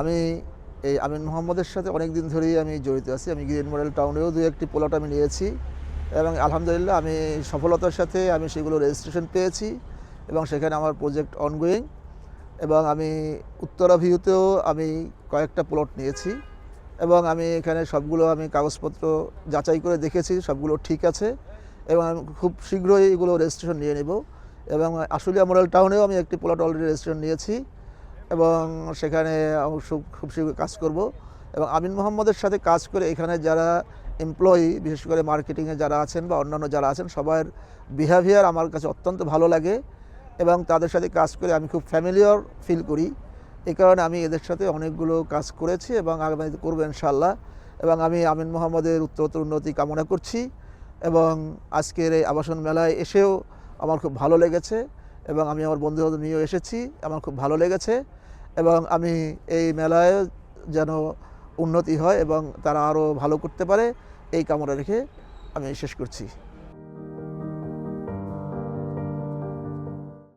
আমি এই আমিন মোহাম্মদের সাথে অনেক দিন ধরেই আমি জড়িত আছি। আমি গ্রিন মডেল টাউনেও দু একটি প্লট আমি নিয়েছি এবং আলহামদুলিল্লাহ আমি সফলতার সাথে আমি সেগুলো রেজিস্ট্রেশন পেয়েছি এবং সেখানে আমার প্রজেক্ট অনগোয়িং এবং আমি উত্তরা ভিউতেও আমি কয়েকটা প্লট নিয়েছি এবং আমি এখানে সবগুলো আমি কাগজপত্র যাচাই করে দেখেছি, সবগুলো ঠিক আছে এবং আমি খুব শীঘ্রই এগুলো রেজিস্ট্রেশন নিয়ে নেব এবং আশুলিয়া মডেল টাউনেও আমি একটি প্লট অলরেডি রেজিস্ট্রেশন নিয়েছি। এবং সেখানে খুব শীঘ্র কাজ করব। এবং আমিন মোহাম্মদের সাথে কাজ করে এখানে যারা এমপ্লয়ি বিশেষ করে মার্কেটিংয়ে যারা আছেন বা অন্যান্য যারা আছেন, সবার বিহেভিয়ার আমার কাছে অত্যন্ত ভালো লাগে এবং তাদের সাথে কাজ করে আমি খুব ফ্যামিলিয়ার ফিল করি। এই কারণে আমি এদের সাথে অনেকগুলো কাজ করেছি এবং আগামী করব ইনশাল্লাহ এবং আমি আমিন মোহাম্মদের উত্তরোত্তর উন্নতি কামনা করছি এবং আজকের এই আবাসন মেলায় এসেও আমার খুব ভালো লেগেছে। এবং আমি আমার বন্ধু বান্ধব নিয়েও এসেছি, আমার খুব ভালো লেগেছে এবং আমি এই মেলায় যেন উন্নতি হয় এবং তারা আরও ভালো করতে পারে, এই কামনা রেখে আমি শেষ করছি।